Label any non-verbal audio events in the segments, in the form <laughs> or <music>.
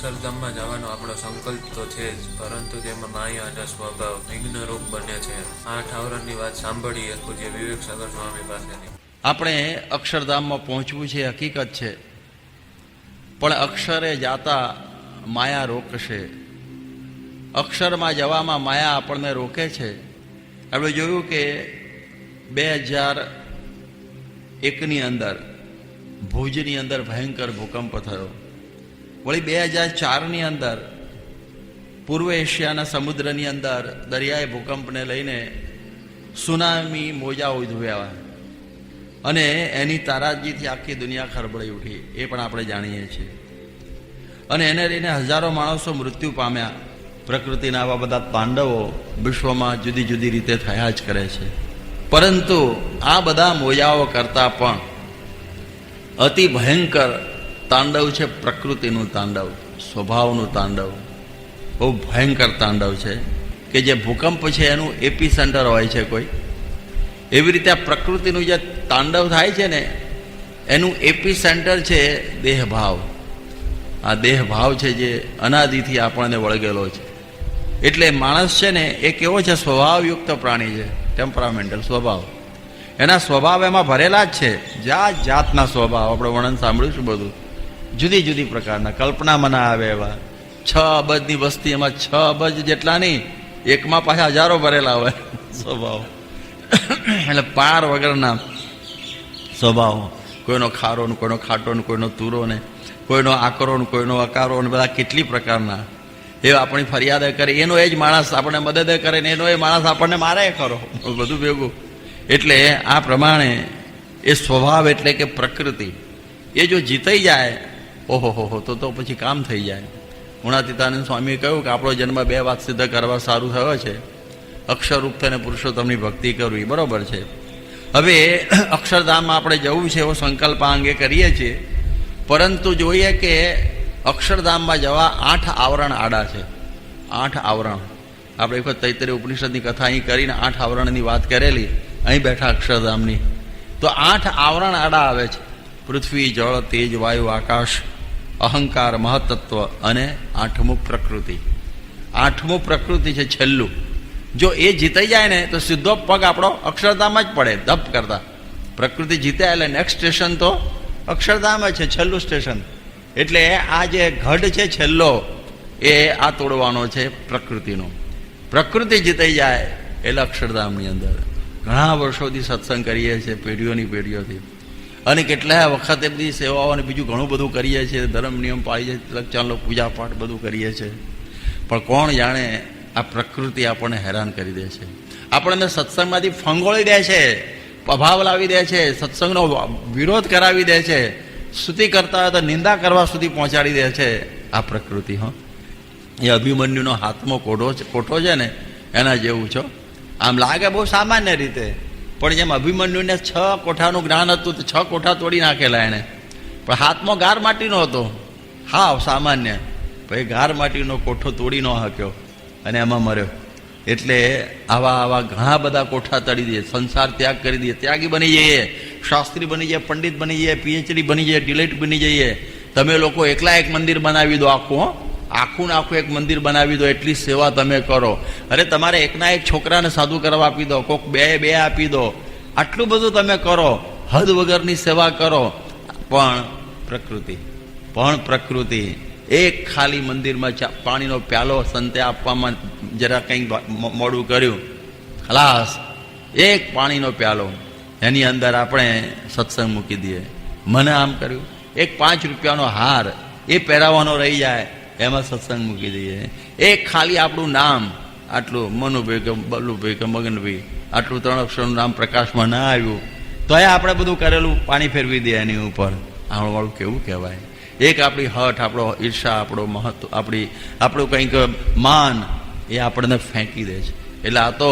અક્ષરધામમાં જવાનો આપણો સંકલ્પ તો છે જ, પરંતુ તેમાં માયા અને સ્વભાવ વિઘ્નરૂપ બને છે. આઠ આવરણની વાત સાંભળીએ પૂજ્ય વિવેક સાગર સ્વામી પાસેની આપણે અક્ષરધામમાં પહોંચવું છે હકીકત છે. પણ અક્ષરે જાતા માયા રોકશે. અક્ષરમાં જવામાં માયા આપણને રોકે છે. આપણે જોયું કે બે હજાર એકની અંદર ભુજની અંદર ભયંકર ભૂકંપ થયો. વળી બે હજાર ચારની અંદર, પૂર્વ એશિયાના સમુદ્રની અંદર દરિયાઈ ભૂકંપને લઈને સુનામી મોજા ઉદ્ભવ્યા અને એની તારાજીથી આખી દુનિયા ખરબડી ઉઠી, એ પણ આપણે જાણીએ છીએ. અને એને લઈને હજારો માણસો મૃત્યુ પામ્યા. પ્રકૃતિના આવા બધા તાંડવો વિશ્વમાં જુદી જુદી રીતે થયા જ કરે છે. પરંતુ આ બધા મોજાઓ કરતાં પણ અતિ ભયંકર તાંડવ છે, પ્રકૃતિનું તાંડવ, સ્વભાવનું તાંડવ. બહુ ભયંકર તાંડવ છે કે જે ભૂકંપ છે એનું એપી સેન્ટર હોય છે કોઈ. એવી રીતે આ પ્રકૃતિનું જે તાંડવ થાય છે ને, એનું એપી સેન્ટર છે દેહભાવ. આ દેહભાવ છે જે અનાદિથી આપણને વળગેલો છે. એટલે માણસ છે ને, એ કેવો છે, સ્વભાવયુક્ત પ્રાણી છે ટેમ્પરામેન્ટલ સ્વભાવ. એના સ્વભાવ એમાં ભરેલા જ છે, જાત જાતના સ્વભાવ. આપણે વર્ણન સાંભળ્યું છું બધું. જુદી જુદી પ્રકારના કલ્પનામાં ના આવે એવા. છ અબજની વસ્તી એમાં છ અબજ જેટલા નહીં, એકમાં પાછા હજારો ભરેલા હોય. સ્વભાવ. એટલે પાર વગરના સ્વભાવ. કોઈનો ખારો ને કોઈનો ખાટો ને કોઈનો તુરો ને કોઈનો આકરો ને કોઈનો અકારો ને બધા કેટલી પ્રકારના. એ આપણી ફરિયાદ કરે, એનો એ જ માણસ આપણને મદદ કરે ને એનો એ માણસ આપણને મારે ખરો. બધું ભેગું. એટલે આ પ્રમાણે એ સ્વભાવ એટલે કે પ્રકૃતિ. એ જો જીતાઈ જાય ઓહો હો હો તો તો પછી કામ થઈ જાય. ગુણાતીતાનંદ સ્વામીએ કહ્યું કે આપણો જન્મ બે વાત સિદ્ધ કરવા સારું થયો છે. અક્ષરરૂપ થઈને પુરુષોત્તમની ભક્તિ કરવી, બરોબર છે. હવે અક્ષરધામમાં આપણે જવું છે એવો સંકલ્પ અંગે કરીએ છીએ. પરંતુ જોઈએ કે અક્ષરધામમાં જવા આઠ આવરણ આડા છે. આઠ આવરણ. આપણે એક વખત તૈતરી ઉપનિષદની કથા અહીં કરીને આઠ આવરણની વાત કરેલી. અહીં બેઠા અક્ષરધામની. તો આઠ આવરણ આડા આવે છે. પૃથ્વી, જળ, તેજ, વાયુ, આકાશ. અહંકાર મહતત્વ અને આઠમું પ્રકૃતિ. આઠમું પ્રકૃતિ છે છેલ્લું. જો એ જીતાઈ જાય ને, તો સીધો પગ આપણો અક્ષરધામ જ પડે, ધપ કરતા. પ્રકૃતિ જીત્યા એટલે નેક્સ્ટ સ્ટેશન તો અક્ષરધામ છે, છેલ્લું સ્ટેશન એટલે આ જે ઘડ છે છેલ્લો, એ આ તોડવાનો છે પ્રકૃતિનો. પ્રકૃતિ જીતાઈ જાય એટલે અક્ષરધામની અંદર. ઘણા વર્ષોથી સત્સંગ કરીએ છીએ, પેઢીઓની પેઢીઓથી. અને કેટલાય વખતે બધી સેવાઓ અને બીજું ઘણું બધું કરીએ છીએ. ધર્મ, નિયમ પાળીએ છીએ ચાલો પૂજા પાઠ બધું કરીએ છીએ. પણ કોણ જાણે આ પ્રકૃતિ આપણને હેરાન કરી દે છે? આપણને સત્સંગમાંથી ફંગોળી દે છે, અભાવ લાવી દે છે, સત્સંગનો વિરોધ કરાવી દે છે. સ્તુતિ કરતા હોય તો નિંદા કરવા સુધી પહોંચાડી દે છે આ પ્રકૃતિ, હં. એ અભિમન્યુનો હાથમાં કોઢો કોઠો છે ને, એના જેવું છો. આમ લાગે બહુ સામાન્ય રીતે. પણ જેમ અભિમન્યુને છ કોઠાનું જ્ઞાન હતું તો છ કોઠા તોડી નાખેલા એણે. પણ હાથમાં ગાર માટીનો હતો. હા સામાન્ય. ભાઈ, ગાર માટીનો કોઠો તોડી ન શક્યો. અને એમાં મર્યો. એટલે આવા આવા ઘણા બધા કોઠા તળી દઈએ. સંસાર ત્યાગ કરી દઈએ. ત્યાગી બની જઈએ. શાસ્ત્રી બની જઈએ, પંડિત બની જઈએ પીએચડી બની જઈએ, ડિલેટ બની જઈએ. તમે લોકો એકલા એક મંદિર બનાવી દો આખું આખું આખું એક મંદિર બનાવી દો, એટલી સેવા તમે કરો. અરે, તમારે એકના એક છોકરાને સાધુ કરવા આપી દો, કોક બે બે આપી દો. આટલું બધું તમે કરો. હદ વગરની સેવા કરો. પણ પ્રકૃતિ પણ પ્રકૃતિ. એક ખાલી મંદિરમાં પાણીનો પ્યાલો સંતે આપવામાં જરા કંઈક મોડું કર્યું. ખલાસ. એક પાણીનો પ્યાલો. એની અંદર આપણે સત્સંગ મૂકી દઈએ. મને આમ કર્યું. એક પાંચ રૂપિયાનો હાર એ પહેરાવાનો રહી જાય. એમાં સત્સંગ મૂકી દઈએ. એ ખાલી આપણું નામ, આટલું મનુભાઈ કે બલ્લુભાઈ કે મગનભાઈ આટલું ત્રણ અક્ષરનું નામ પ્રકાશમાં ના આવ્યું તો એ આપણે બધું કરેલું પાણી ફેરવી દે એની ઉપર. આણવાળું કેવું કહેવાય? એક આપણી હઠ, આપણો ઈર્ષા, આપણો મહત્વ, આપણી, આપણું કંઈક માન, એ આપણને ફેંકી દે છે. એટલે આ તો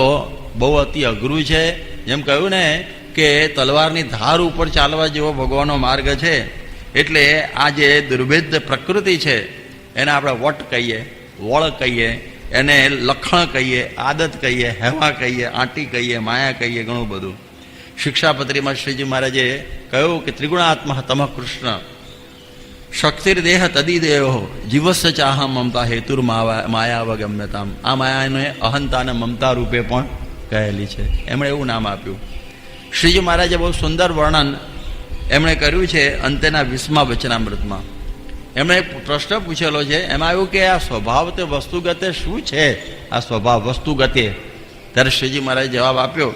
બહુ અતિ અઘરું છે. જેમ કહ્યું ને કે તલવારની ધાર ઉપર ચાલવા જેવો ભગવાનનો માર્ગ છે. એટલે આ જે દુર્ભેદ પ્રકૃતિ છે એને આપણે વટ કહીએ, વળ કહીએ, એને લખણ કહીએ, આદત કહીએ, હેવા કહીએ, આંટી કહીએ, માયા કહીએ, ઘણું બધું. શિક્ષાપત્રીમાં શ્રીજી મહારાજે કહ્યું કે ત્રિગુણાત્મા તમ કૃષ્ણ શક્તિર્દેહ તદિદેહો જીવસ્સ ચાહ મમતા હેતુર માયાવગમ્યતામ આ માયાને અહંતા અને મમતા રૂપે પણ કહેલી છે. એમણે એવું નામ આપ્યું. શ્રીજી મહારાજે બહુ સુંદર વર્ણન એમણે કર્યું છે અંતેના વીસમા વચનામૃતમાં. એમણે પ્રશ્ન પૂછેલો છે. એમાં આવ્યું કે આ સ્વભાવ તે વસ્તુગતે શું છે? આ સ્વભાવ વસ્તુગતે. ત્યારે શ્રીજી મહારાજે જવાબ આપ્યો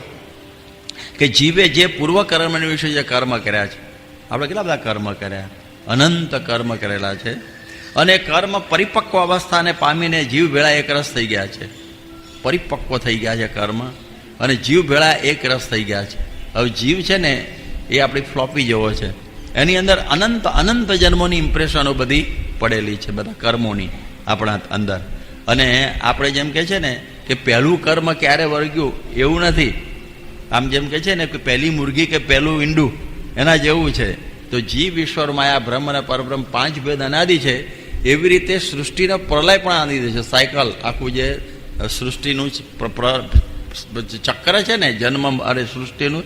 કે જીવે જે પૂર્વ કર્મની વિશે જે કર્મ કર્યા છે. આપણે કેટલા બધા કર્મ કર્યા? અનંત કર્મ કરેલા છે. અને કર્મ પરિપક્વ અવસ્થાને પામીને જીવ ભેળા એક રસ થઈ ગયા છે. પરિપક્વ થઈ ગયા છે કર્મ. અને જીવ ભેળા એક રસ થઈ ગયા છે. હવે જીવ છે ને એ આપણી ફ્લોપી જેવો છે. એની અંદર અનંત અનંત જન્મોની ઇમ્પ્રેશનો બધી પડેલી છે, બધા કર્મોની આપણા અંદર. અને આપણે જેમ કે છે ને કે પહેલું કર્મ ક્યારે વળગ્યું એવું નથી. આમ જેમ કે છે ને કે પહેલી મુરગી કે પહેલું ઈંડું, એના જેવું છે. તો જીવ ઈશ્વર, માયા, બ્રહ્મ અને પરબ્રહ્મ પાંચ ભેદ અનાદિ છે. એવી રીતે સૃષ્ટિનો પ્રલય પણ અનાદિ છે. સાયકલ આખું જે સૃષ્ટિનું ચક્ર છે ને, જન્મ, અરે સૃષ્ટિનું,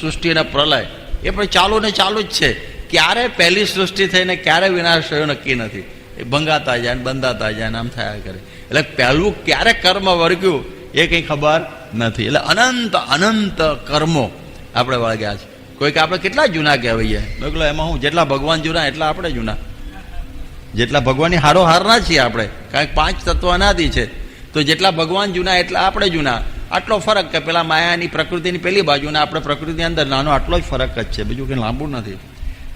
સૃષ્ટિના પ્રલય. એ પણ ચાલુ ને ચાલુ જ છે. ક્યારે પહેલી સૃષ્ટિ થઈને ક્યારે વિનાશ થયો નક્કી નથી. એ ભંગાતા જાય ને બંધાતા જાય ને આમ થયા કરે. એટલે પહેલું ક્યારે કર્મ વર્ગ્યું એ કંઈ ખબર નથી. એટલે અનંત અનંત કર્મો આપણે વળગ્યા છે. કોઈક આપણે કેટલા જૂના કહેવાઈએ. મેં કીધું, એમાં હું જેટલા ભગવાન જૂના, એટલા આપણે જૂના. જેટલા ભગવાનની હારો હારના છીએ આપણે. કારણ કે પાંચ તત્વ અનાદિ છે. તો જેટલા ભગવાન જૂના, એટલા આપણે જૂના. આટલો ફરક કે પેલા માયાની પ્રકૃતિની પેલી બાજુ ને આપણે પ્રકૃતિની અંદર નાનો આટલો જ ફરક જ છે. બીજું કંઈ લાંબુ નથી.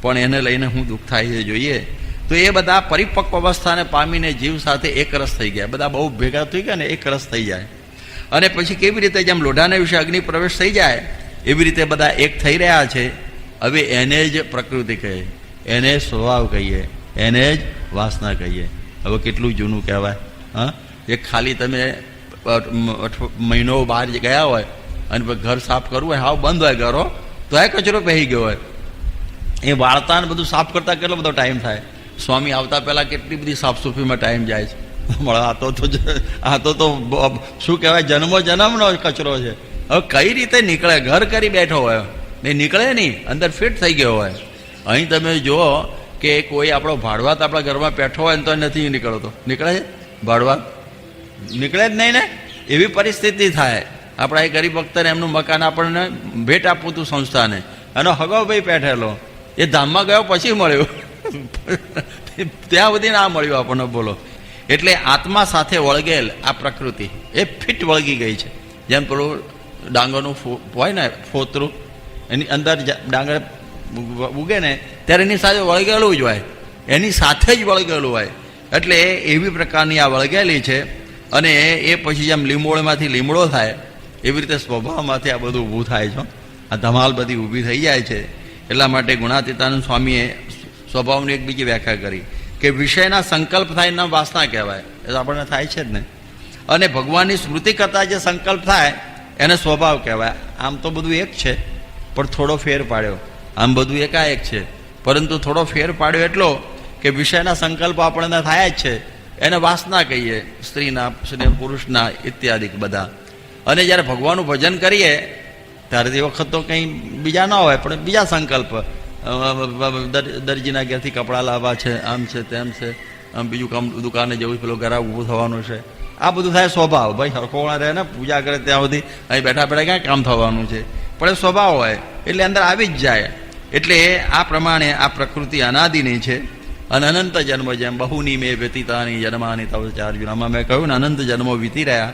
પણ એને લઈને હું દુઃખ થાય છે જોઈએ. તો એ બધા પરિપક્વ અવસ્થાને પામીને જીવ સાથે એક રસ થઈ ગયા. બધા બહુ ભેગા થઈ ગયા ને એક રસ થઈ જાય. અને પછી કેવી રીતે જેમ લોઢાને વિશે અગ્નિ પ્રવેશ થઈ જાય, એવી રીતે બધા એક થઈ રહ્યા છે. હવે એને જ પ્રકૃતિ કહે. એને સ્વભાવ કહીએ. એને જ વાસના કહીએ. હવે કેટલું જૂનું કહેવાય. હા? એ ખાલી તમે મહિનો બહાર ગયા હોય અને ઘર સાફ કરવું હોય, હાવ બંધ હોય ઘરો, તો એ કચરો પહેરી ગયો હોય. એ વાળતા ને બધું સાફ કરતા કેટલો બધો ટાઈમ થાય? સ્વામી આવતા પહેલાં કેટલી બધી સાફસૂફીમાં ટાઈમ જાય છે. આ તો આ તો તો શું કહેવાય? જન્મો જન્મનો કચરો છે. હવે કઈ રીતે નીકળે? ઘર કરી બેઠો હોય. નહીં નીકળે નહીં, અંદર ફિટ થઈ ગયો હોય. અહીં તમે જુઓ કે કોઈ આપણો ભાડવાત આપણા ઘરમાં બેઠો હોય ને તો નથી નીકળતો. નીકળે છે? ભાડવાત? નીકળે જ નહીં ને? એવી પરિસ્થિતિ થાય. આપણા એ ગરીબ ભક્તને એમનું મકાન આપણને ભેટ આપવું હતું સંસ્થાને. અને હગો ભાઈ પેઠેલો. એ ધામમાં ગયો પછી મળ્યો. ત્યાં સુધી ના મળ્યું આપણને બોલો. એટલે આત્મા સાથે વળગેલ આ પ્રકૃતિ. એ ફિટ વળગી ગઈ છે. જેમ પેલું ડાંગરનું હોય ને, ફોતરું. એની અંદર ડાંગર ઉગે ને, ત્યારે એની સાથે વળગેલું જ હોય. એની સાથે જ વળગેલું હોય. એટલે એવી પ્રકારની આ વળગેલી છે અને એ પછી જેમ લીંબોળમાંથી લીમડો થાય, એવી રીતે સ્વભાવમાંથી આ બધું ઊભું થાય છે આ ધમાલ બધી ઊભી થઈ જાય છે. એટલા માટે ગુણાતીતાનંદ સ્વામીએ સ્વભાવની એક બીજી વ્યાખ્યા કરી કે વિષયના સંકલ્પ થાય એના વાસના કહેવાય. એ તો આપણને થાય છે જ ને. અને ભગવાનની સ્મૃતિ કરતા જે સંકલ્પ થાય, એને સ્વભાવ કહેવાય. આમ તો બધું એક છે, પણ થોડો ફેર પાડ્યો. આમ બધું એકાએક છે. પરંતુ થોડો ફેર પાડ્યો એટલો કે વિષયના સંકલ્પ આપણને થાય જ છે. એને વાસના કહીએ, સ્ત્રીના, સ્ત્રી પુરુષના ઇત્યાદિ બધા. અને જ્યારે ભગવાનનું ભજન કરીએ, ત્યારે તે વખત તો કંઈ બીજા ના હોય, પણ બીજા સંકલ્પ. દરજીના ઘેરથી કપડાં લાવવા છે, આમ છે, તેમ છે, આમ બીજું કામ દુકાને જવું પેલો ઘરે ઊભું થવાનું છે. આ બધું થાય સ્વભાવ. ભાઈ હરખોણા રહે ને, પૂજા કરે ત્યાં સુધી, અહીં બેઠા બેઠા ક્યાં કામ થવાનું છે? પણ એ સ્વભાવ હોય, એટલે અંદર આવી જ જાય. એટલે આ પ્રમાણે આ પ્રકૃતિ અનાદિની છે. અને અનંત જન્મ જેમ બહુની મેં વ્યતીતાની જન્માની તવ ચાર્જુનામાં મેં કહ્યું ને અનંત જન્મો વીતી રહ્યા.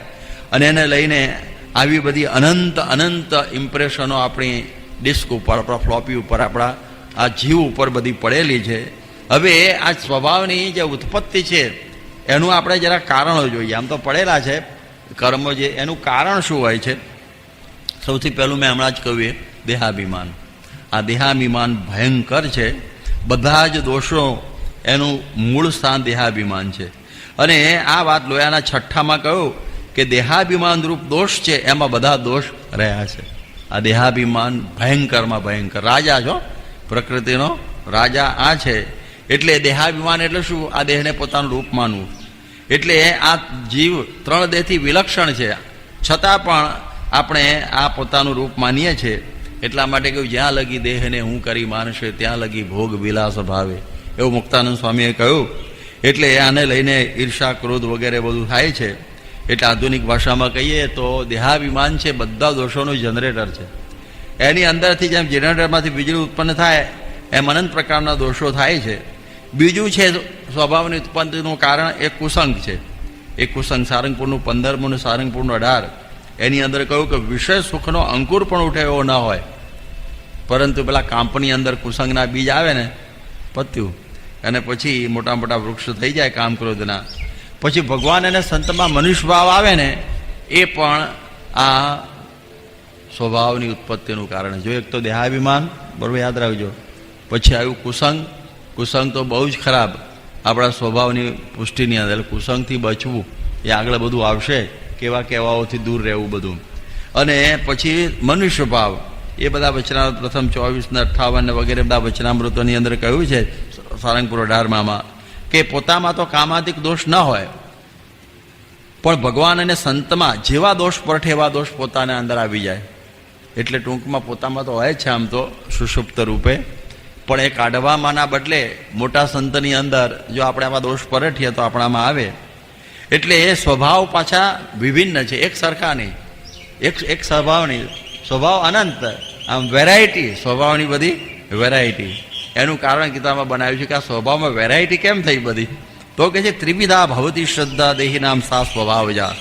અને એને લઈને આવી બધી અનંત અનંત ઇમ્પ્રેશનો આપણી ડિસ્ક ઉપર, આપણા ફ્લોપી ઉપર, આપણા આ જીવ ઉપર બધી પડેલી છે. હવે આ સ્વભાવની જે ઉત્પત્તિ છે, એનું આપણે જરા કારણો જોઈએ. આમ તો પડેલા છે કર્મો જે, એનું કારણ શું હોય છે? સૌથી પહેલું મેં હમણાં જ કહ્યું દેહાભિમાન. આ દેહાભિમાન ભયંકર છે. બધા જ દોષો એનું મૂળ સ્થાન દેહાભિમાન છે. અને આ વાત લોયાના છઠ્ઠામાં કહ્યું કે દેહાભિમાન રૂપ દોષ છે, એમાં બધા દોષ રહ્યા છે. આ દેહાભિમાન ભયંકરમાં ભયંકર. રાજા છો, પ્રકૃતિનો રાજા આ છે. એટલે દેહાભિમાન એટલે શું? આ દેહને પોતાનું રૂપ માનવું. એટલે આ જીવ ત્રણ દેહથી વિલક્ષણ છે. છતાં પણ આપણે આ પોતાનું રૂપ માનીએ છીએ. એટલા માટે કહ્યું, જ્યાં લગી દેહને હું કરી માનશે, ત્યાં લગી ભોગ વિલાસ ભાવે. એવું મુક્તાનંદ સ્વામીએ કહ્યું, એટલે આને લઈને ઈર્ષા ક્રોધ વગેરે બધું થાય છે. એટલે આધુનિક ભાષામાં કહીએ તો દેહાભિમાન છે, બધા દોષોનું જનરેટર છે. એની અંદરથી જેમ જનરેટરમાંથી વીજળી ઉત્પન્ન થાય, એમ અનંત પ્રકારના દોષો થાય છે. બીજું છે, સ્વભાવની ઉત્પત્તિનું કારણ એ કુસંગ છે. એ કુસંગ સારંગપુરનું પંદરમું અને સારંગપુરનું અઢાર. એની અંદર કહ્યું કે વિષય સુખનો અંકુર પણ ઉઠે એવો ન હોય. પરંતુ પેલા કાંપની અંદર કુસંગના બીજ આવે ને, પત્યું. અને પછી મોટા મોટા વૃક્ષો થઈ જાય કામ ક્રોધના. પછી ભગવાન અને સંતમાં મનુષ્ય ભાવ આવે ને, એ પણ આ સ્વભાવની ઉત્પત્તિનું કારણ. જો એક તો દેહાભિમાન, બરોબર યાદ રાખજો. પછી આવ્યું કુસંગ. કુસંગ તો બહુ જ ખરાબ. આપણા સ્વભાવની પુષ્ટિની અંદર કુસંગથી બચવું, એ આગળ બધું આવશે. કેવા કેવાઓથી દૂર રહેવું બધું. અને પછી મનુષ્ય ભાવ એ બધા વચનામૃત પ્રથમ ચોવીસ ને અઠ્ઠાવન વગેરે બધા વચનામૃતોની અંદર કહ્યું છે સારંગપુર અઢારમાં કે પોતામાં તો કામાદિક દોષ ન હોય, પણ ભગવાન અને સંતમાં જેવા દોષ પરઠે એવા દોષ પોતાને અંદર આવી જાય. એટલે ટૂંકમાં પોતામાં તો હોય છે આમ તો સુષુપ્ત રૂપે. પણ એ કાઢવામાંના બદલે મોટા સંતની અંદર જો આપણે આવા દોષ પરઠીએ તો આપણામાં આવે. એટલે એ સ્વભાવ પાછા વિભિન્ન છે, એક સરખા નહીં. એક એક સ્વભાવ નહીં સ્વભાવ અનંત. આમ વેરાયટી સ્વભાવની બધી વેરાયટી એનું કારણ ગીતામાં બનાવ્યું છે કે આ સ્વભાવમાં વેરાયટી કેમ થઈ બધી? તો કે છે, ત્રિવિધા ભવતી શ્રદ્ધા દેહી નામ સા સ્વભાવ જા.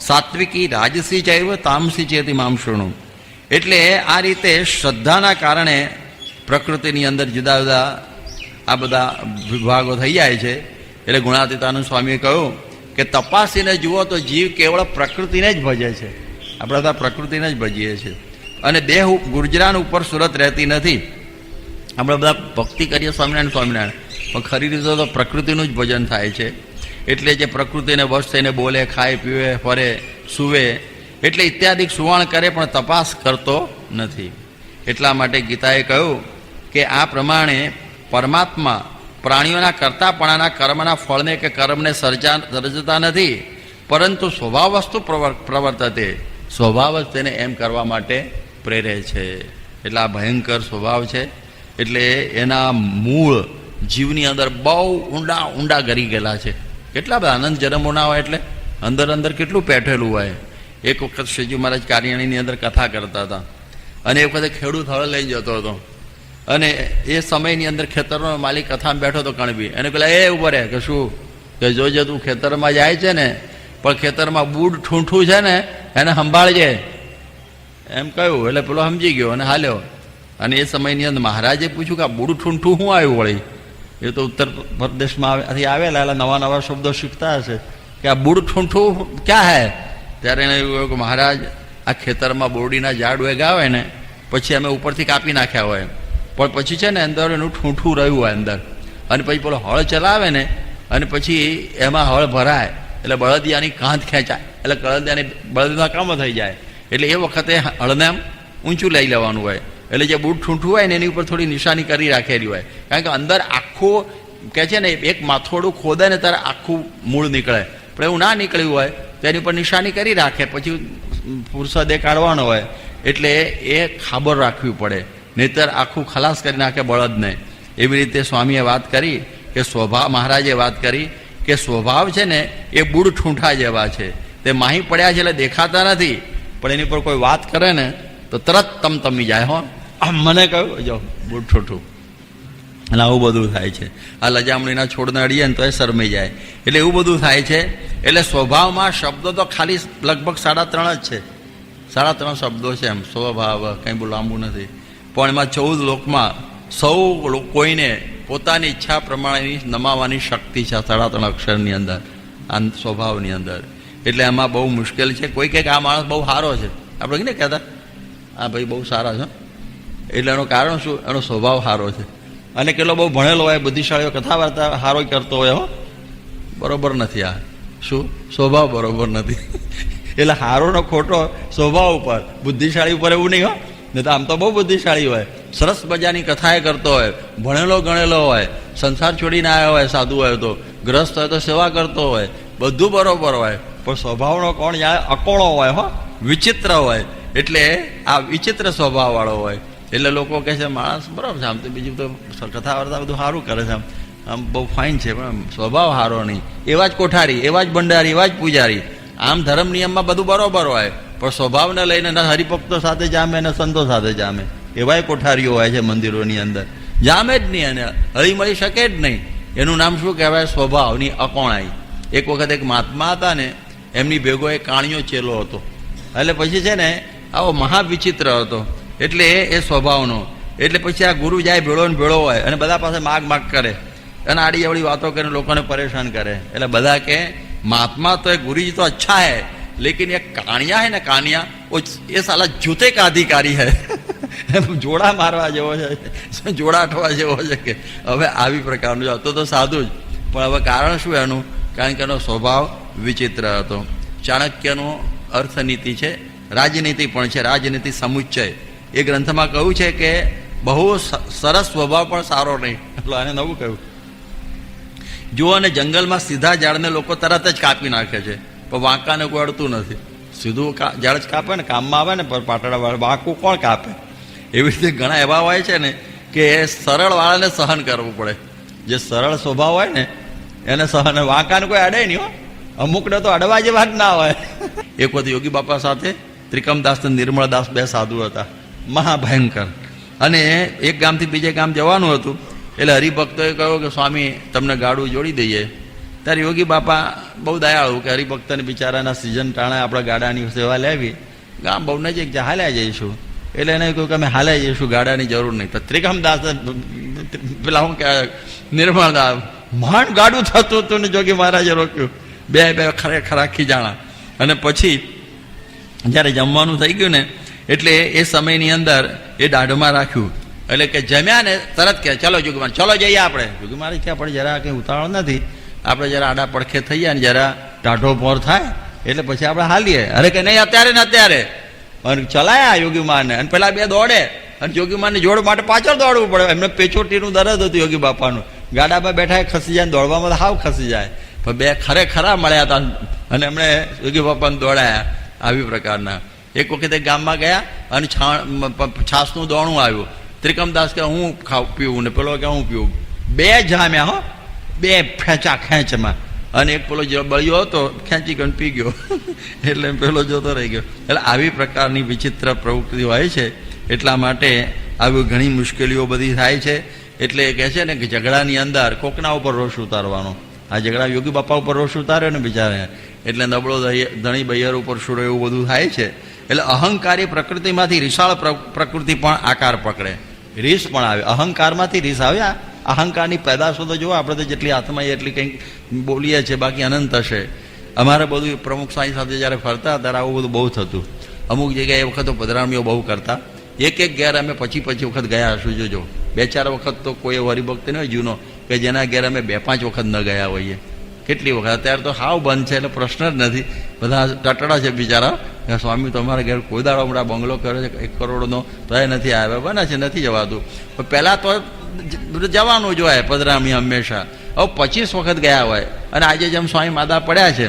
સાત્વિકી રાજસી ચૈવ તામસી ચેતી મામ શૃણું. એટલે આ રીતે શ્રદ્ધાના કારણે પ્રકૃતિની અંદર જુદા જુદા આ બધા વિભાગો થઈ જાય છે. એટલે ગુણાતીતાનંદ સ્વામીએ કહ્યું કે તપાસીને જુઓ તો જીવ કેવળ પ્રકૃતિને જ ભજે છે. આપણે બધા પ્રકૃતિને જ ભજીએ છીએ. અને દેહ ગુર્જરાન ઉપર સુરત રહેતી નથી. આપણે બધા ભક્તિ કરીએ સ્વામિનારાયણ સ્વામિનારાયણ. પણ ખરી રીતે તો પ્રકૃતિનું જ ભજન થાય છે. એટલે જે પ્રકૃતિને વશ થઈને બોલે, ખાય, પીવે, ફરે, સૂવે, એટલે ઇત્યાદિ સુવાણ કરે પણ તપાસ કરતો નથી. એટલા માટે ગીતાએ કહ્યું કે આ પ્રમાણે પરમાત્મા પ્રાણીઓના કરતાપણાના કર્મના ફળને કે કર્મને સર્જા સર્જતા નથી, પરંતુ સ્વભાવ વસ્તુ પ્રવર- પ્રવર્તતે. સ્વભાવ જ તેને એમ કરવા માટે પ્રેરે છે. એટલે આ ભયંકર સ્વભાવ છે. એટલે એના મૂળ જીવની અંદર બહુ ઊંડા ઊંડા ગરી ગયેલા છે. કેટલા બધા આનંદ જન્મો ના હોય એટલે? અંદર અંદર કેટલું પેઠેલું હોય. એક વખત શ્રીજી મહારાજ કારિયાણીની અંદર કથા કરતા હતા. અને એ વખતે ખેડૂત હળ લઈ જતો હતો. અને એ સમયની અંદર ખેતરનો માલિક કથામાં બેઠો હતો કણબી. એને પેલા, એ ઊભો રહે, કે શું? કે જોજે તું ખેતરમાં જાય છે ને, પણ ખેતરમાં બૂડ ઠૂંઠું છે ને, એને સંભાળજે. એમ કહ્યું, એટલે પેલો સમજી ગયો અને હાલ્યો. અને એ સમયની અંદર મહારાજે પૂછ્યું કે આ બુડું ઠૂંઠું શું આવ્યું વળી? એ તો ઉત્તર પ્રદેશમાં આવેથી આવેલા, એટલે નવા નવા શબ્દો શીખતા હશે કે આ બુડું ઠૂંઠું ક્યાં હે? ત્યારે એને એવું કે મહારાજ, આ ખેતરમાં બોરડીના ઝાડ વેગાવે ને, પછી અમે ઉપરથી કાપી નાખ્યા હોય પણ પછી છે ને અંદર એનું ઠૂંઠું રહ્યું હોય અંદર. અને પછી પેલો હળ ચલાવે ને, અને પછી એમાં હળ ભરાય, એટલે બળદિયાની કાંધ ખેંચાય. એટલે બળદિયાની બળદિયા કામ થઈ જાય. એટલે એ વખતે અળનામ ઊંચું લઈ લેવાનું હોય. એટલે જે બૂટ ઠૂંઠું હોય ને એની ઉપર થોડી નિશાની કરી રાખેલી હોય. કારણ કે અંદર આખું, કે છે ને, એક માથોડું ખોદે ને ત્યારે આખું મૂળ નીકળે. પણ એવું ના નીકળ્યું હોય, તો એની ઉપર નિશાની કરી રાખે, પછી ફુરસદે કાઢવાનો હોય. એટલે એ ખાબર રાખવી પડે. નહીતર આખું ખલાસ કરી નાખે બળદને એવી રીતે સ્વામીએ વાત કરી કે સ્વભાવ મહારાજે વાત કરી કે સ્વભાવ છે ને, એ બૂડ ઠૂંઠા જેવા છે. તે માહી પડ્યા છે એટલે દેખાતા નથી. પણ એની પર કોઈ વાત કરે ને, તો તરત તમ તમી જાય, હો. આમ મને કહ્યું, જો બૂઢ અને આવું બધું થાય છે. આ લજામણીના છોડને અડીએ ને તો એ શરમી જાય. એટલે એવું બધું થાય છે, એટલે સ્વભાવમાં શબ્દો તો ખાલી લગભગ સાડા ત્રણ જ છે. સાડા ત્રણ શબ્દો છે એમ, સ્વભાવ, કંઈ બહુ લાંબુ નથી. પણ એમાં ચૌદ લોકમાં સૌ કોઈને પોતાની ઈચ્છા પ્રમાણેની નમાવાની શક્તિ છે સાડા ત્રણ અક્ષરની અંદર, આ સ્વભાવની અંદર. એટલે એમાં બહુ મુશ્કેલ છે. કોઈ કંઈક આ માણસ બહુ સારો છે. આપણે કહીને કહેતા? આ ભાઈ બહુ સારા છે એટલે એનું કારણ શું? એનો સ્વભાવ સારો છે. અને કેટલો બહુ ભણેલો હોય, બુદ્ધિશાળીઓ કથા વાર્તા સારો કરતો હોય, હો. બરોબર નથી આ. શું? સ્વભાવ બરોબર નથી. <laughs> એટલે હારોનો ખોટો સ્વભાવ ઉપર. બુદ્ધિશાળી ઉપર એવું નહીં, હો. નહીં તો આમ તો બહુ બુદ્ધિશાળી હોય. સરસ મજાની કથાએ કરતો હોય, ભણેલો ગણેલો હોય, સંસાર છોડીને આવ્યો હોય, સાધુ હોય તો. ગ્રસ્ત હોય તો સેવા કરતો હોય, બધું બરોબર હોય. પણ સ્વભાવનો કોણ જાણે અકોળો હોય, હો. વિચિત્ર હોય. એટલે આ વિચિત્ર સ્વભાવવાળો હોય. એટલે લોકો કહે છે, માણસ બરાબર છે, આમ તો બીજું તો કથા વાર્તા બધું સારું કરે છે. આમ આમ બહુ ફાઇન છે, પણ સ્વભાવ સારો નહીં. એવા જ કોઠારી, એવા જ ભંડારી, એવા જ પૂજારી. આમ ધર્મ નિયમમાં બધું બરોબર હોય, પણ સ્વભાવને લઈને ન હરિભક્તો સાથે જામે, ને સંતો સાથે જામે. એવાય કોઠારીઓ હોય છે મંદિરોની અંદર. જામે જ નહીં અને હળી મળી શકે જ નહીં. એનું નામ શું કહેવાય? સ્વભાવની અકોણાઈ. એક વખત એક મહાત્મા હતા ને એમની ભેગો એ કાણિયો ચેલો હતો. એટલે પછી છે ને, આવો મહાવિચિત્ર હતો. એટલે એ સ્વભાવનો. એટલે પછી આ ગુરુ જાય ભેળો ને ભેળો હોય અને બધા પાસે માગ માગ કરે. અને આડી અવળી વાતો કરીને લોકોને પરેશાન કરે. એટલે બધા કે, મહાત્મા તો એ ગુરુજી તો અચ્છા હે, લેકિન એ કાણિયા હે ને કાણિયા એ સાલા જૂતે અધિકારી હે. જોડા મારવા જેવો છે, જોડા અઠવા જેવો છે કે, હવે આવી પ્રકારનું તો તો સાદું જ. પણ હવે કારણ શું એનું? કારણ કે એનો સ્વભાવ વિચિત્ર હતો. ચાણક્યનો અર્થનીતિ છે, રાજનીતિ પણ છે, રાજનીતિ સમુચ્ચય. એ ગ્રંથમાં કહ્યું છે કે બહુ સરસ સ્વભાવ પણ સારો નહીં. એટલે આને નવું કહ્યું. જુઓ અને જંગલમાં સીધા ઝાડને લોકો તરત જ કાપી નાખે છે, પણ વાંકાને કોઈ અડતું નથી. સીધું ઝાડ જ કાપે ને, કામમાં આવે ને, પણ પાટડા વાંકું કોણ કાપે? એવી રીતે ઘણા એવા હોય છે ને કે એ સરળ વાળાને સહન કરવું પડે. જે સરળ સ્વભાવ હોય ને, એને સહન વાંકાને કોઈ અડે નહીં હો. અમુકને તો અડવા જેવા જ ના હોય. એક વખત યોગી બાપા સાથે ત્રિકમદાસ અને નિર્મળદાસ બે સાધુ હતા. મહાભયંકર. અને એક ગામથી બીજે ગામ જવાનું હતું. એટલે હરિભક્તોએ કહ્યું કે, સ્વામી, તમને ગાડું જોડી દઈએ. ત્યારે યોગી બાપા બહુ દયાળુ કે હરિભક્તને બિચારાના સિઝન ટાણે આપણા ગાડાની સેવા લેવી. ગામ બહુ નજીક હાલ્યા જઈશું. એટલે એને કહ્યું કે, અમે હાલ્યા જઈશું, ગાડાની જરૂર નહીં. તો ત્રિકમદાસ પેલા હું કે નિર્મળદાસ માંડ ગાડું થતું હતું ને, જોગી મહારાજે રોક્યું. બે બે ખરેખર આખી જાણા. અને પછી જ્યારે જમવાનું થઈ ગયું ને, એટલે એ સમયની અંદર એ દાઢમાં રાખ્યું. એટલે કે જમ્યા ને તરત કે ચલો જુગમાર, ચલો જઈએ આપણે. જુગમાર મારે કે આપણે જરા કંઈ ઉતાવળ નથી. આપણે જરા આડા પડખે થઈ જાય ને જરા ટાઢો પોર થાય, એટલે પછી આપણે હાલીએ. અરે કે નહીં, અત્યારે ને અત્યારે. અને ચલાયા યોગીમાને. અને પેલા બે દોડે. અને યોગીમાને જોડ માટે પાછળ દોડવું પડે. એમને પેચોટીનું દરદ હતું યોગી બાપાનું. ગાડામાં બેઠા ખસી જાય દોડવામાં હાવ ખસી જાય. પણ બે ખરેખરા મળ્યા હતા અને એમણે યોગી બાપાને દોડાયા આવી પ્રકારના. એક વખતે ગામમાં ગયા અને છાણ છાસનું દોણું આવ્યું. ત્રિકમદાસ કે હું ખાવ, પીવું ને પેલો કે હું પીવું. બે જામ્યા હો, બે ખેંચા ખેંચમાં. અને એક પેલો જે બળ્યો હતો ખેંચી ગયો પી ગયો. <laughs> એટલે પેલો જોતો રહી ગયો. એટલે આવી પ્રકારની વિચિત્ર પ્રવૃત્તિ હોય છે. એટલા માટે આવી ઘણી મુશ્કેલીઓ બધી થાય છે. એટલે કહે છે ને કે ઝઘડાની અંદર કોકના ઉપર રોષ ઉતારવાનો. આ ઝઘડા યોગી બાપા ઉપર રોષ ઉતાર્યો ને બિચારા. એટલે નબળો ધણી બૈયર ઉપર છોડો એવું બધું થાય છે. એટલે અહંકારી પ્રકૃતિમાંથી પ્ર- પ્રકૃતિ પણ આકાર પકડે. રીસ પણ આવે. અહંકારમાંથી રીસ આવ્યા અહંકારની પેદાશો તો જુઓ, આપણે તો જેટલી હાથમાં એટલી કંઈક બોલીએ છીએ, બાકી અનંત હશે. અમારે બધું પ્રમુખ સ્વામી સાથે જ્યારે ફરતા, ત્યારે આવું બધું બહુ થતું. અમુક જગ્યાએ એ વખત પધરામણીઓ બહુ કરતા. એક એક ઘેર અમે પછી પછી વખત ગયા હશું. જોજો બે ચાર વખત તો કોઈ હરિભક્ત નહીં હોય, જૂનો. કે જેના ઘેર અમે બે પાંચ વખત ન ગયા હોઈએ. કેટલી વખત? અત્યારે તો હાવ બંધ છે, એટલે પ્રશ્ન જ નથી. બધા ટટડા છે બિચારા. સ્વામી, તમારા ઘેર કોઈ દાડો હમણાં બંગલો કરે છે, એક કરોડનો તો એ નથી આવ્યા. બને છે, નથી જવાતું. પણ પહેલાં તો જવાનું જ હોય પધરામણી હંમેશા. હવે પચીસ વખત ગયા હોય. અને આજે જેમ સ્વામી માદા પડ્યા છે,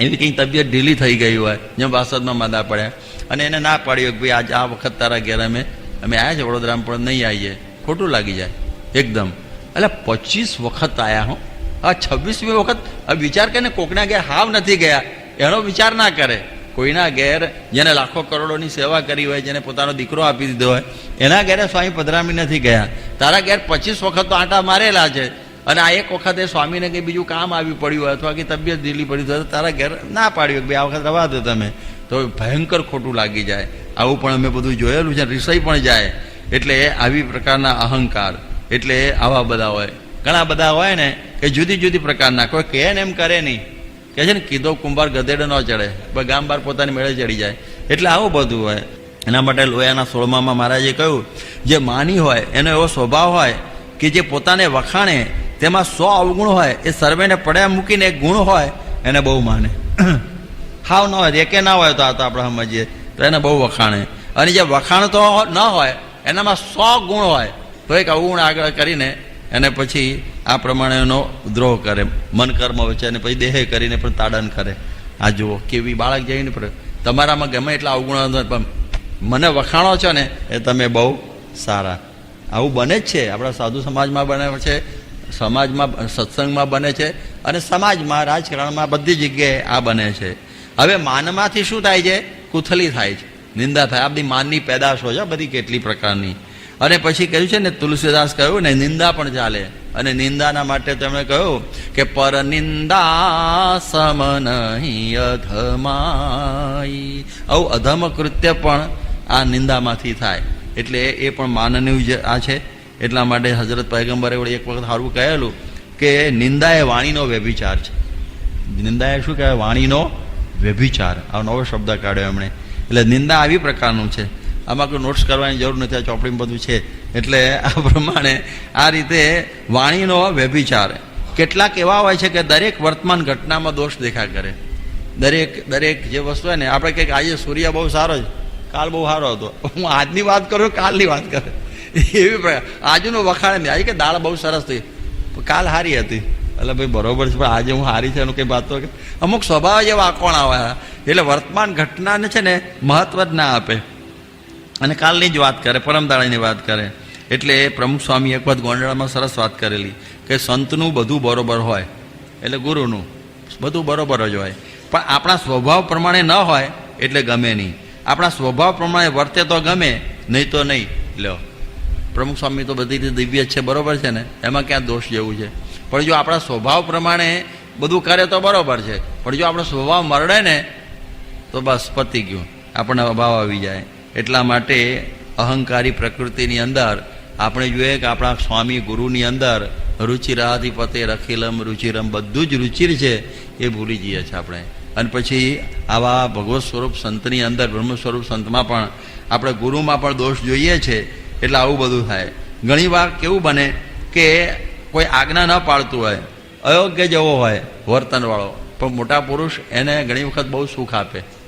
એવી કંઈ તબિયત ઢીલી થઈ ગઈ હોય, જેમ વાસદમાં માદા પડ્યા. અને એને ના પાડ્યું કે ભાઈ, આજ આ વખત તારા ઘેર અમે અમે આવ્યા છે વડોદરામાં, પણ નહીં આવીએ. ખોટું લાગી જાય. એકદમ. એટલે પચીસ વખત આવ્યા હું. આ છવ્વીસમી વખત આ વિચાર કરીને કોકના ઘેર હાવ નથી ગયા. એનો વિચાર ના કરે. કોઈના ઘેર જેને લાખો કરોડોની સેવા કરી હોય, જેને પોતાનો દીકરો આપી દીધો હોય, એના ઘેરે સ્વામી પધરામી નથી ગયા. તારા ઘેર પચીસ વખત તો આંટા મારેલા છે. અને આ એક વખતે સ્વામીને કંઈ બીજું કામ આવી પડ્યું હોય, અથવા કે તબિયત ઢીલી પડી હોય તારા ઘેર ના પાડ્યું બે આ વખત રવા દો તમે. તો ભયંકર ખોટું લાગી જાય. આવું પણ અમે બધું જોયેલું છે, રિસાઈ પણ જાય. એટલે આવી પ્રકારના અહંકાર. એટલે આવા બધા હોય. ઘણા બધા હોય ને કે જુદી જુદી પ્રકારના. કોઈ કહે ને એમ કરે નહીં. કે છે ને, કીધો કુંભાર ગધેડો ન ચડે. પણ ગામ બાર પોતાની મેળે ચડી જાય. એટલે આવું બધું હોય. એના માટે લોયાના સોળમામાં મહારાજે કહ્યું, જે માની હોય, એનો એવો સ્વભાવ હોય કે જે પોતાને વખાણે, તેમાં સો અવગુણ હોય, એ સર્વેને પડ્યા મૂકીને એક ગુણ હોય, એને બહુ માને. <clears throat> હાવ ન હોય, એકે ના હોય તો આ તો આપણે સમજીએ. તો એને બહુ વખાણે. અને જે વખાણ તો ન હોય, એનામાં સો ગુણ હોય. તો એક અવગુણ આગળ કરીને એને પછી આ પ્રમાણેનો દ્રોહ કરે. મન કર્મ વચ્ચે અને પછી દેહ કરીને પણ તાડન કરે. આ જુઓ, કેવી બાળક જઈને પણ તમારામાં ગમે એટલા અવગુણ પણ મને વખાણો છો ને, એ તમે બહુ સારા. આવું બને જ છે. આપણા સાધુ સમાજમાં બને છે, સમાજમાં, સત્સંગમાં બને છે અને સમાજમાં, રાજકારણમાં બધી જગ્યાએ આ બને છે. હવે માનમાંથી શું થાય છે? કુથલી થાય છે. નિંદા થાય. આ બધી માનની પેદાશો છે, બધી કેટલી પ્રકારની. અને પછી કહ્યું છે ને, તુલસીદાસ કહ્યું ને નિંદા પણ ચાલે. અને નિંદાના માટે તેમણે કહ્યું કે, પર નિંદા સમ નહીં અધમાઈ આવું અધમ કૃત્ય પણ આ નિંદામાંથી થાય. એટલે એ પણ માનનીય આ છે. એટલા માટે હજરત પૈગંબરે એક વખત સારું કહેલું કે, નિંદા એ વાણીનો વ્યભિચાર છે. નિંદા એ શું કહેવાય? વાણીનો વ્યભિચાર. આ નવો શબ્દ કાઢ્યો એમણે. એટલે નિંદા આવી પ્રકારનું છે. આમાં કોઈ નોટ્સ કરવાની જરૂર નથી, આ ચોપડીમાં બધું છે. એટલે આ પ્રમાણે આ રીતે વાણીનો વ્યભિચાર. કેટલાક એવા હોય છે કે દરેક વર્તમાન ઘટનામાં દોષ દેખા કરે. દરેક દરેક જે વસ્તુ હોય ને, આપણે કંઈક આજે સૂર્ય બહુ સારો છે, કાલ બહુ સારો હતો. હું આજની વાત કરું, કાલની વાત કરે. એવી પ્રકાર આજનું વખાણ નહીં આજે કે દાળ બહુ સરસ થઈ. કાલ સારી હતી. એટલે ભાઈ બરોબર છે, પણ આજે હું હારી છે એનું કંઈ વાત તો અમુક સ્વભાવ જેવા કોણ આવે? એટલે વર્તમાન ઘટનાને છે ને મહત્વ જ ના આપે. અને કાલની જ વાત કરે પરમદાળાની વાત કરે. એટલે પ્રમુખ સ્વામી એક વખત ગોંડળામાં સરસ વાત કરેલી, કે સંતનું બધું બરોબર હોય, એટલે ગુરુનું, બધું બરોબર જ હોય. પણ આપણા સ્વભાવ પ્રમાણે ન હોય, એટલે ગમે નહીં. આપણા સ્વભાવ પ્રમાણે વર્તે તો ગમે, નહીં તો નહીં. લ્યો. પ્રમુખ સ્વામી તો બધી રીતે દિવ્ય છે, બરોબર છે ને? એમાં ક્યાં દોષ જેવું છે? પણ જો આપણા સ્વભાવ પ્રમાણે બધું કરે તો બરોબર છે. પણ જો આપણો સ્વભાવ મરડે ને, તો બસ પતી ગયું. આપણને અભાવ આવી જાય. એટલા માટે અહંકારી પ્રકૃતિની અંદર આપણે જોઈએ કે આપણા સ્વામી ગુરુની અંદર રુચિરાધિપતે રખીલમ, રુચિરમ, બધું જ રુચિર છે એ ભૂલી જઈએ છીએ આપણે. અને પછી આવા ભગવત સ્વરૂપ સંતની અંદર, બ્રહ્મ સ્વરૂપ સંતમાં પણ આપણે ગુરુમાં પણ દોષ જોઈએ છે એટલે આવું બધું થાય. ઘણી વાર કેવું બને કે કોઈ આજ્ઞા ન પાડતું હોય, અયોગ્ય જેવો હોય વર્તનવાળો, પણ મોટા પુરુષ એને ઘણી વખત બહુ સુખ આપે.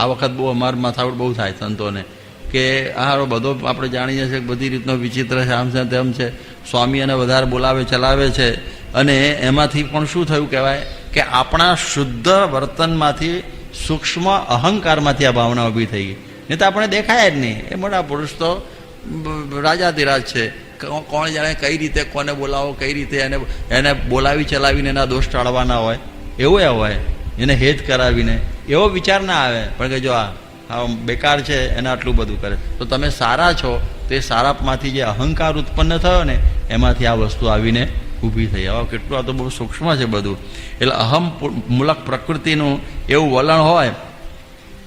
આ વખત બહુ અમાર માથાવડ બહુ થાય સંતોને. કે આ બધો આપણે જાણીએ છીએ બધી રીતનો વિચિત્ર છે, આમ છે તેમ છે. સ્વામી એને વધારે બોલાવે, ચલાવે છે. અને એમાંથી પણ શું થયું કહેવાય કે આપણા શુદ્ધ વર્તનમાંથી સૂક્ષ્મ અહંકારમાંથી આ ભાવના ઊભી થઈ ગઈ. નહીં તો આપણે દેખાય જ નહીં. એ મોટા પુરુષ તો રાજાધિરાજ છે. કોણ જાણે કઈ રીતે કોને બોલાવો, કઈ રીતે એને એને બોલાવી ચલાવીને એના દોષ ટાળવાના હોય. એવું એ હોય. એને હેત કરાવીને એવો વિચાર ના આવે. પણ કે જો આ આ બેકાર છે, એને આટલું બધું કરે. તો તમે સારા છો, તે સારામાંથી જે અહંકાર ઉત્પન્ન થયો ને, એમાંથી આ વસ્તુ આવીને ઊભી થઈ. હવે કેટલું આ તો બહુ સૂક્ષ્મ છે બધું. એટલે અહમ મૂલક પ્રકૃતિનું એવું વલણ હોય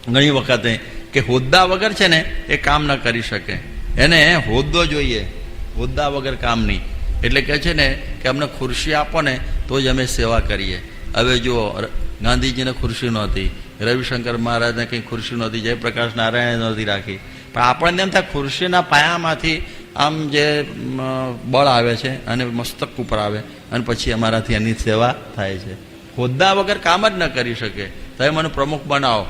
ઘણી વખતે કે હોદ્દા વગર છે ને, એ કામ ન કરી શકે. એને હોદ્દો જોઈએ. હોદ્દા વગર કામ નહીં. એટલે કહે છે ને, કે અમને ખુરશી આપો ને, તો જ અમે સેવા કરીએ. હવે જુઓ ગાંધીજીને ખુરશી નહોતી. રવિશંકર મહારાજને કંઈ ખુરશી નહોતી, જયપ્રકાશ નારાયણે નહોતી રાખી. પણ આપણને એમ થાય ખુરશીના પાયામાંથી આમ જે બળ આવે છે અને મસ્તક ઉપર આવે અને પછી અમારાથી એની સેવા થાય છે. હોદ્દા વગર કામ જ ન કરી શકે. તમે મને પ્રમુખ બનાવો,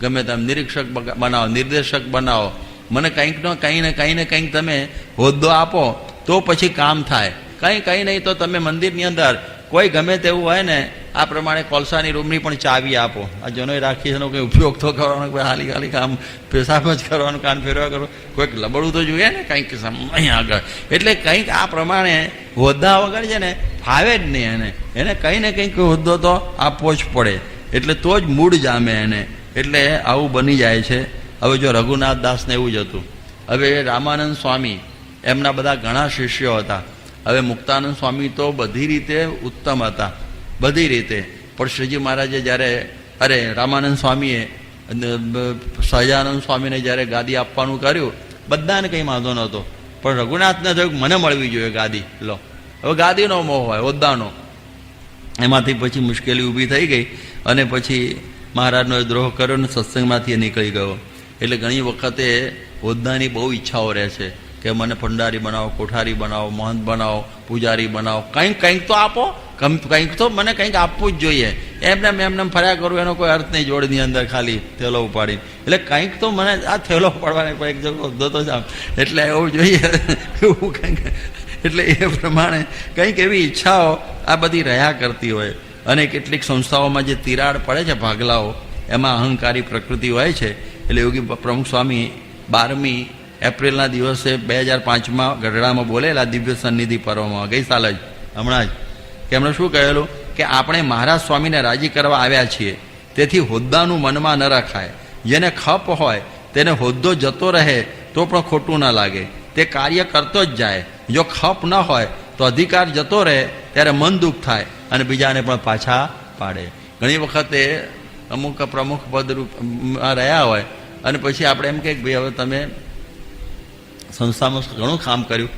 ગમે તમે નિરીક્ષક બનાવો, નિર્દેશક બનાવો. મને કંઈક ન, કંઈ ને કંઈ ને કંઈક તમે હોદ્દો આપો, તો પછી કામ થાય. કંઈ કંઈ નહીં તો તમે મંદિરની અંદર, કોઈ ગમે તેવું હોય ને આ પ્રમાણે કોલસાની રૂમની પણ ચાવી આપો. આ જનોય રાખી એનો કોઈ ઉપયોગ તો કરવાનો, કોઈ હાલી હાલી કામ, પેશાબ જ કરવાનું, કાન ફેરવા કરો કોઈક લબડું તો જોઈએ ને, કંઈક અહીંયા આગળ. એટલે કંઈક આ પ્રમાણે હોદ્દા વગર છે ને, ફાવે જ નહીં એને. એને કંઈ ને કંઈક હોદ્દો તો આપવો જ પડે. એટલે તો જ મૂળ જામે એને. એટલે આવું બની જાય છે. હવે જો રઘુનાથ દાસને એવું જ હતું. હવે રામાનંદ સ્વામી, એમના બધા ઘણા શિષ્યો હતા. હવે મુક્તાનંદ સ્વામી તો બધી રીતે ઉત્તમ હતા. બધી રીતે. પણ શ્રીજી મહારાજે જ્યારે, અરે, રામાનંદ સ્વામીએ સહજાનંદ સ્વામીને જ્યારે ગાદી આપવાનું કર્યું, બધાને કંઈ વાંધો નહોતો. પણ રઘુનાથને થયું મને મળવી જોઈએ ગાદી, લો. હવે ગાદીનો મોહ હોય, હોદ્દાનો. એમાંથી પછી મુશ્કેલી ઊભી થઈ ગઈ, અને પછી મહારાજનો દ્રોહ કર્યો ને સત્સંગમાંથી નીકળી ગયો. એટલે ઘણી વખતે હોદ્દાની બહુ ઈચ્છાઓ રહે છે કે મને ભંડારી બનાવો, કોઠારી બનાવો, મહંત બનાવો, પૂજારી બનાવો, કંઈક કંઈક તો આપો. કંઈક તો મને કંઈક આપવું જ જોઈએ. એમને એમ એમને ફર્યા કરું, એનો કોઈ અર્થ નહીં જોડની અંદર ખાલી થેલો ઉપાડી એટલે કંઈક તો મને આ થેલો ઉપાડવાની કોઈ એક જગ્યા હોદ્દો તો જામ એટલે એવું જોઈએ. એવું કંઈક. એટલે એ પ્રમાણે કંઈક એવી ઈચ્છાઓ આ બધી રહ્યા કરતી હોય. અને કેટલીક સંસ્થાઓમાં જે તિરાડ પડે છે ભાગલાઓ, એમાં અહંકારી પ્રકૃતિ હોય છે. એટલે યોગી પ્રમુખ સ્વામી બારમી એપ્રિલના દિવસે બે હજાર પાંચમાં ગઢડામાં બોલેલા દિવ્ય સન્નિધિ પર્વમાં. ગઈ સાલ જ. હમણાં જ. કે એમણે શું કહેલું? કે આપણે મહારાજ સ્વામીને રાજી કરવા આવ્યા છીએ. તેથી હોદ્દાનું મનમાં ન રખાય. જેને ખપ હોય, તેને હોદ્દો જતો રહે, તો પણ ખોટું ન લાગે. તે કાર્ય કરતો જ જાય. જો ખપ ન હોય, તો અધિકાર જતો રહે, ત્યારે મન દુઃખ થાય અને બીજાને પણ પાછા પાડે. ઘણી વખતે અમુક પ્રમુખ પદ રૂપમાં રહ્યા હોય, અને પછી આપણે એમ કે ભાઈ, હવે તમે સંસ્થામાં ઘણું કામ કર્યું.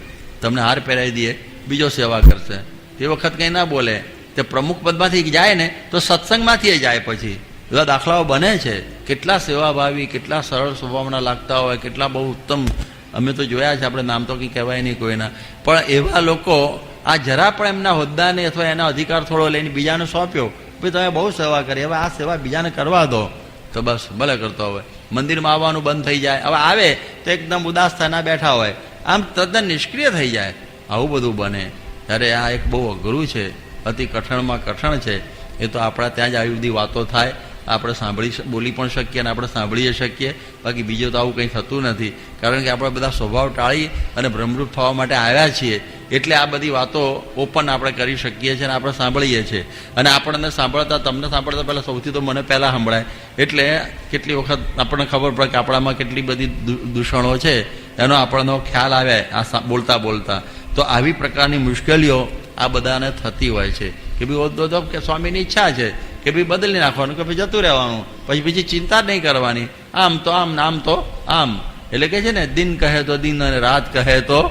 તમને હાર પહેરાવી દઈએ. બીજો સેવા કરશે. તે વખત કંઈ ના બોલે. તે પ્રમુખ પદમાંથી જાય ને, તો સત્સંગમાંથી જાય પછી. એવા દાખલાઓ બને છે. કેટલા સેવાભાવી, કેટલા સરળ સ્વભાવના લાગતા હોય, કેટલા બહુ ઉત્તમ. અમે તો જોયા છે, આપણે નામ તો કંઈ કહેવાય નહીં કોઈના. પણ એવા લોકો આ જરા પણ એમના હોદ્દાને અથવા એના અધિકાર થોડો લઈને બીજાને સોંપ્યો. ભાઈ, તમે બહુ સેવા કરી. હવે આ સેવા બીજાને કરવા દો. તો બસ, ભલે કરતો હોય. મંદિરમાં આવવાનું બંધ થઈ જાય. હવે આવે તો એકદમ ઉદાસ થઈને બેઠા હોય. આમ તદ્દન નિષ્ક્રિય થઈ જાય. આવું બધું બને. ત્યારે આ એક બહુ અઘરું છે, અતિ કઠણમાં કઠણ છે. એ તો આપણા ત્યાં જ આવી બધી વાતો થાય, આપણે સાંભળી બોલી પણ શકીએ અને આપણે સાંભળી શકીએ. બાકી બીજું તો આવું કંઈ થતું નથી. કારણ કે આપણે બધા સ્વભાવ ટાળી અને ભ્રમરૂપ થવા માટે આવ્યા છીએ, એટલે આ બધી વાતો ઓપન આપણે કરી શકીએ છીએ અને આપણે સાંભળીએ છીએ. અને આપણને સાંભળતા, તમને સાંભળતા પહેલાં સૌથી તો મને પહેલાં સંભળાય. એટલે કેટલી વખત આપણને ખબર પડે કે આપણામાં કેટલી બધી દૂષણો છે. એનો આપણનો ખ્યાલ આવે આ બોલતા બોલતા. તો આવી પ્રકારની મુશ્કેલીઓ આ બધાને થતી હોય છે. કે ભાઈ ઓધો દો કે સ્વામીની ઈચ્છા છે કે ભાઈ બદલી નાખવાનું, કે ભાઈ જતું રહેવાનું, પછી બીજી ચિંતા નહીં કરવાની. આમ તો આમ આમ તો આમ. એટલે કે છે ને, દિન કહે તો દિન અને રાત કહે તો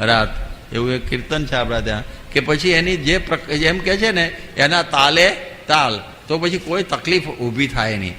રાત. એવું એક કીર્તન છે આપણા ત્યાં. કે પછી એની જે જેમ કે છે ને, એના તાલે તાલ. તો પછી કોઈ તકલીફ ઊભી થાય નહીં.